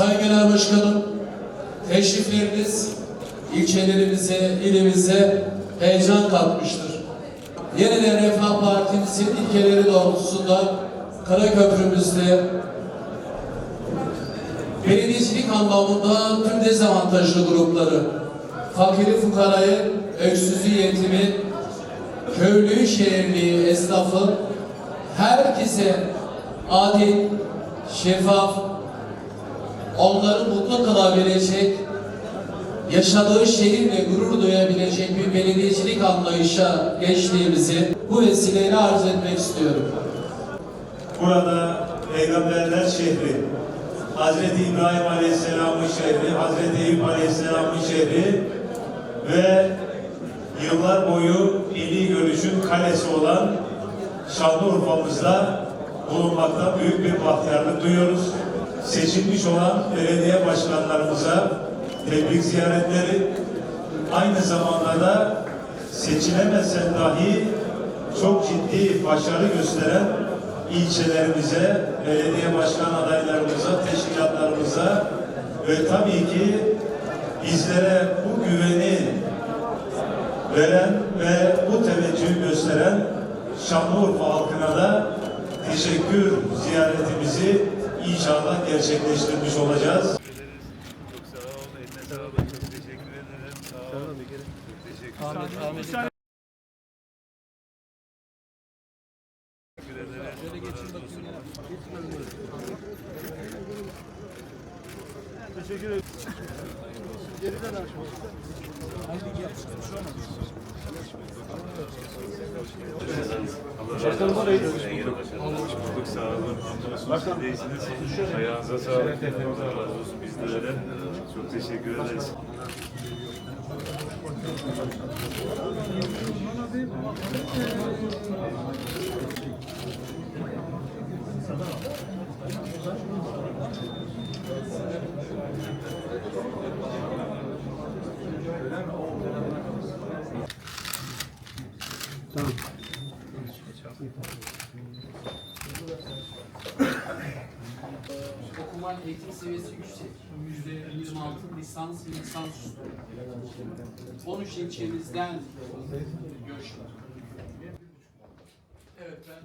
Sayın Genel Başkanım, teşrifleriniz ilçelerimize, ilimize heyecan katmıştır. Yeniden Refah Partimizin ilkeleri doğrultusunda Karaköprümüzde belediyecilik anlamında tüm dezavantajlı grupları, fakiri fukarayı, öksüzü yetimi, köylüyü şehirliyi, esnafı, herkese adil, şeffaf, onları mutlu kılabilecek, yaşadığı şehirle gurur duyabilecek bir belediyecilik anlayışa geçtiğimizi bu vesileyle arz etmek istiyorum. Burada Peygamberler şehri, Hazreti İbrahim Aleyhisselam'ın şehri, Hazreti Eyüp Aleyhisselam'ın şehri ve yıllar boyu milli görüşün kalesi olan Şanlıurfa'mızda bulunmakta büyük bir bahtiyarlık duyuyoruz. Seçilmiş olan belediye başkanlarımıza tebrik ziyaretleri, aynı zamanda da seçilemezsen dahi çok ciddi başarı gösteren ilçelerimize, belediye başkan adaylarımıza, teşkilatlarımıza ve tabii ki bizlere bu güveni veren ve bu teveccühü gösteren Şanlıurfa halkına da teşekkür ziyaretimizi inşallah gerçekleştirmiş olacağız. Çok sağ ol, eline sağlık. Çok teşekkür ederim. Sağ ol. Çok teşekkür ederim. Teşekkür ederim. Şöyle geçin bakayım. Teşekkür ederim. Başkanım orayı Çok sağ Hamdolsun siz de iyisiniz. Ayağınıza sağlık. Allah razı olsun. Biz de öyle. Çok teşekkür ederiz. Okuman eğitim seviyesi yüksek. Yüzde 26 lisans ve lisans üstü. 13 ilçemizden görüş var. Evet ben